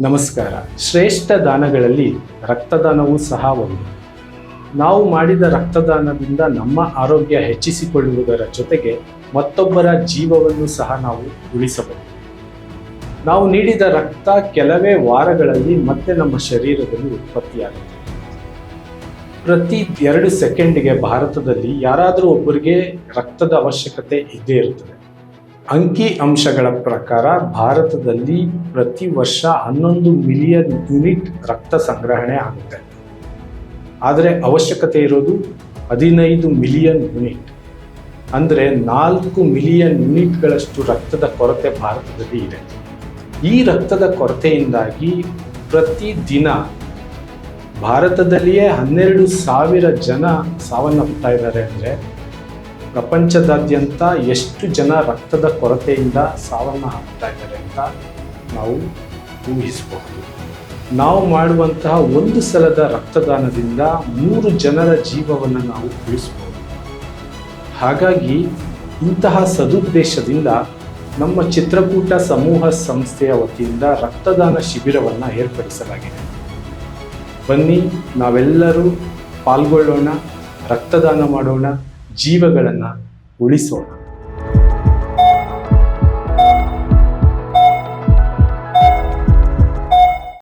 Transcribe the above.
ನಮಸ್ಕಾರ. ಶ್ರೇಷ್ಠ ದಾನಗಳಲ್ಲಿ ರಕ್ತದಾನವೂ ಸಹ ಒಂದು. ನಾವು ಮಾಡಿದ ರಕ್ತದಾನದಿಂದ ನಮ್ಮ ಆರೋಗ್ಯ ಹೆಚ್ಚಿಸಿಕೊಳ್ಳುವುದರ ಜೊತೆಗೆ ಮತ್ತೊಬ್ಬರ ಜೀವವನ್ನು ಸಹ ನಾವು ಉಳಿಸಬಹುದು. ನಾವು ನೀಡಿದ ರಕ್ತ ಕೆಲವೇ ವಾರಗಳಲ್ಲಿ ಮತ್ತೆ ನಮ್ಮ ಶರೀರದಲ್ಲಿ ಉತ್ಪತ್ತಿಯಾಗುತ್ತೆ. ಪ್ರತಿ ಎರಡು ಸೆಕೆಂಡ್ಗೆ ಭಾರತದಲ್ಲಿ ಯಾರಾದರೂ ಒಬ್ಬರಿಗೆ ರಕ್ತದ ಅವಶ್ಯಕತೆ ಇದ್ದೇ ಇರುತ್ತದೆ. ಅಂಕಿ ಅಂಶಗಳ ಪ್ರಕಾರ ಭಾರತದಲ್ಲಿ ಪ್ರತಿ ವರ್ಷ ಹನ್ನೊಂದು ಮಿಲಿಯನ್ ಯೂನಿಟ್ ರಕ್ತ ಸಂಗ್ರಹಣೆ ಆಗುತ್ತೆ. ಆದರೆ ಅವಶ್ಯಕತೆ ಇರೋದು ಹದಿನೈದು ಮಿಲಿಯನ್ ಯೂನಿಟ್. ಅಂದರೆ ನಾಲ್ಕು ಮಿಲಿಯನ್ ಯೂನಿಟ್ಗಳಷ್ಟು ರಕ್ತದ ಕೊರತೆ ಭಾರತದಲ್ಲಿ ಇದೆ. ಈ ರಕ್ತದ ಕೊರತೆಯಿಂದಾಗಿ ಪ್ರತಿ ದಿನ ಭಾರತದಲ್ಲಿಯೇ ಹನ್ನೆರಡು ಸಾವಿರ ಜನ ಸಾವನ್ನಪ್ತಾ ಇದ್ದಾರೆ ಅಂದರೆ ಪ್ರಪಂಚದಾದ್ಯಂತ ಎಷ್ಟು ಜನ ರಕ್ತದ ಕೊರತೆಯಿಂದ ಸಾವನ್ನು ಹಾಕ್ತಾ ಇದ್ದಾರೆ ಅಂತ ನಾವು ಊಹಿಸಬಹುದು. ನಾವು ಮಾಡುವಂತಹ ಒಂದು ಸಲದ ರಕ್ತದಾನದಿಂದ ಮೂರು ಜನರ ಜೀವವನ್ನು ನಾವು ಉಳಿಸಬಹುದು. ಹಾಗಾಗಿ ಇಂತಹ ಸದುದ್ದೇಶದಿಂದ ನಮ್ಮ ಚಿತ್ರಕೂಟ ಸಮೂಹ ಸಂಸ್ಥೆಯ ವತಿಯಿಂದ ರಕ್ತದಾನ ಶಿಬಿರವನ್ನು ಏರ್ಪಡಿಸಲಾಗಿದೆ. ಬನ್ನಿ, ನಾವೆಲ್ಲರೂ ಪಾಲ್ಗೊಳ್ಳೋಣ, ರಕ್ತದಾನ ಮಾಡೋಣ. ಜೀವಗಳನ್ನು ಉಳಿಸೋಣ.